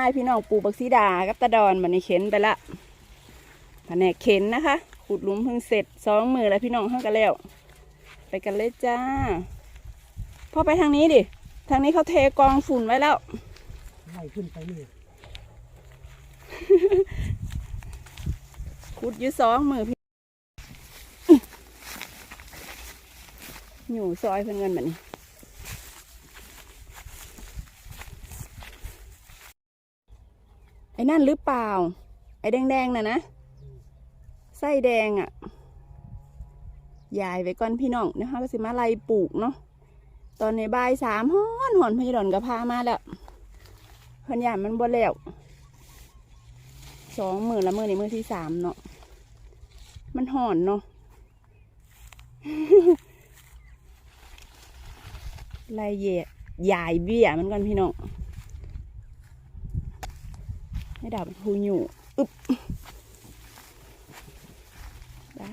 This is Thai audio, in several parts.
ายพี่น้องปลูกบักซีดากับตะดอนบันนี้เข็นไปละแผนกเข็นนะคะ ขุดหลุมเพิ่งเสร็จสองมือแล้วพี่น้องห้างกันแล้ว ไปกันเลยจ้าพ่อไปทางนี้ดิ ทางนี้เขาเทกองฝุ่นไว้แล้วไล่ขึ้นไปนี่ขุดอยื้อสองมือพี่อยู่ซอยเพื่อนเงินแบบนี้ อ้นั่นหรือเปล่า ไอ้แดงๆน่ะนะ ไส้แดงอะ่ะยายไว้ก่อนพี่น้องนะคะก็สิมาไล่ปลูกเนาะ ตอนในบ่ายสามฮ้อนหอนพญดอนกับพามาแล้วเพิ่นยานมันบ่แล้วสองมือละมือในมือที่สามเนาะ มันห่อนเนาะลายเหยยายเบี้ยมันกันพี่น้อง ให้ดาบพูอยู่อึ๊บได้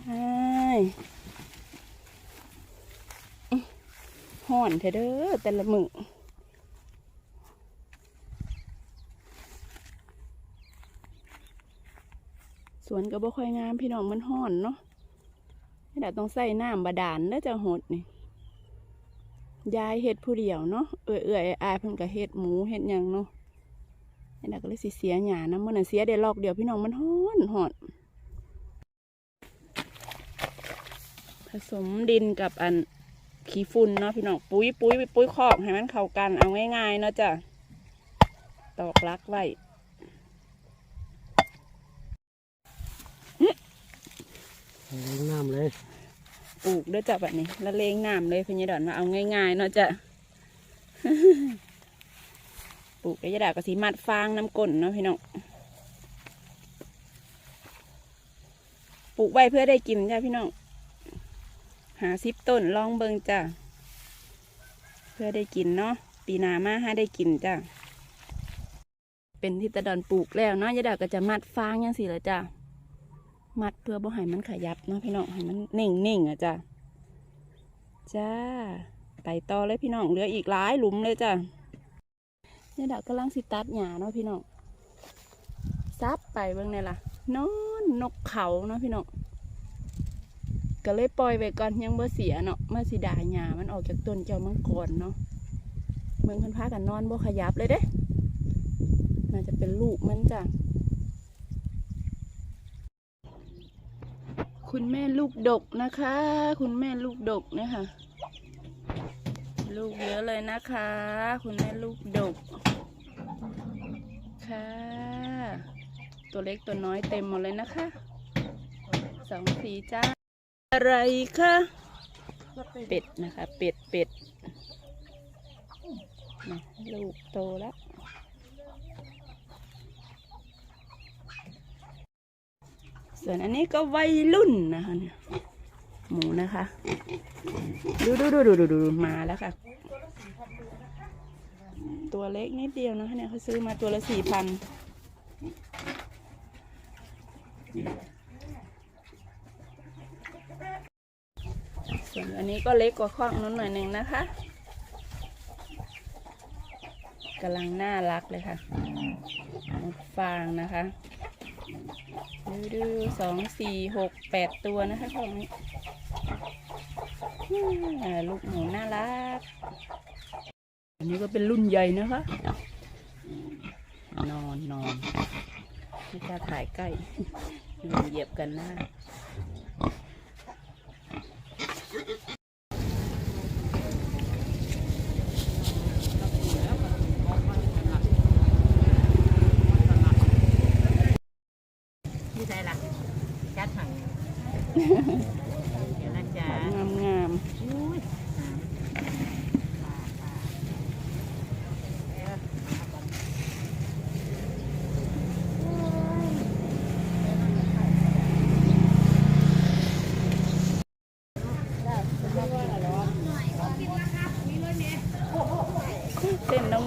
ห่อนเถอะเด้อแต่ละมือสวนก็บ่ค่อยงามพี่น้องมันห่อนเนาะให้ดาบต้องใส่น้ำบาดาลแล้วจะหดนี่ ยายเฮ็ดผู้เดียวเนาะ เอื่อยเอื่อยๆอายเพิ่นก็เฮ็ดหมูเฮ็ดยังเนาะ นี่น่ะก็เลยสิเสียหยานะมื้อนั้นเสียได้ลอกเดียวพี่น้องมันฮ้อนฮ้อนผสมดินกับอันขี้ฝุ่นเนาะพี่น้องปุ๋ยปุ๋ยปุ๋ยคอกให้มันเข้ากันเอาง่ายๆเนาะจ้ะตอกลักไว้เลี้ยงน้ำเลยปลูกเด้วยจ้ะแบบนี้ละเลงน้ำเลยพี่ยายดอนมาเอาง่ายๆเนาะจ้ะป ลูกแล้วยายดาก็สีมัดฟางน้ำก้นเนาะพี่น้องปลูกไว้เพื่อได้กินจ้ะพี่น้องหาซิปต้นลองเบิงจ้ะเพื่อได้กินเนาะปีนามาให้ได้กินจ้ะเป็นที่ตะดอนปลูกแล้วเนาะยายดาก็จะมัดฟางยังสิละจ้ะมัดเพื่อบ่ให้มันขยับเนาะพี่น้องให้มันนิ่งๆอะจ้ะจ้าไปต่อเลยพี่น้องเหลืออีกหลายหลุมเลยจ้ะ เนี่ยดาวกำลังสิตัดหญ้าเนาะพี่น้องซับไปเบิ่งเนี่ยล่ะนอนนกเขาเนาะพี่น้องก็เลยปล่อยไว้ก่อนยังบ่อเสียเนาะเมาสิดาหญ้ามันออกจากต้นเจ้ามังกรเนาะเมืองพันพากันนอนบ่ขยับเลยเด้น่าจะเป็นลูกมันจ้ะคุณแม่ลูกดกนะคะ คุณแม่ลูกดกเนี่ยค่ะลูกเยอะเลยนะคะ คุณแม่ลูกดก ค่ะ ตัวเล็กตัวน้อยเต็มหมดเลยนะคะสองสีจ้า อะไรคะเป็ดนะคะ เป็ดเป็ดลูกโตแล้วส่วนอันนี้ก็วัยรุ่นนะคะเนี่ยหมูนะคะ ดูดูดูดูดูดูมาแล้วค่ะ ตัวเล็กนิดเดียวนะคะเนี่ยเขาซื้อมาตัวละสี่พัน ส่วนอันนี้ก็เล็กกว่าข้องนู้นหน่อยหนึ่งนะคะกำลังน่ารักเลยค่ะฟางนะคะดูดูสองสี่หกแปดตัวนะคะของนี้ลูกหมูน่ารัก อันนี้ก็เป็นรุ่นใหญ่นะคะ นอนนอนไม่กล้าถ่ายใกล้ เหยียบกันหน้าที่ไหนล่ะจัดให้เดี๋ยวนะจ๊ะ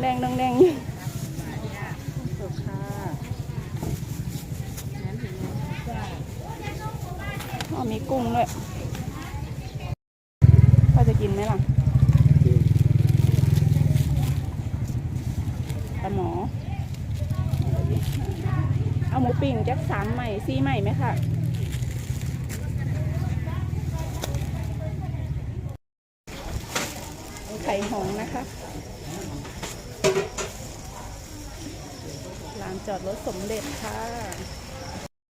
แดงดงแดงอ๋อมีกุ้งด้วยก็จะกินไหมล่ะปาหมอ เอาหมูปิ่งแจ็คสามใหม่ซีใหม่ไหมค่ะไข่หงนะคะ จอดรถสมเด็จค่ะ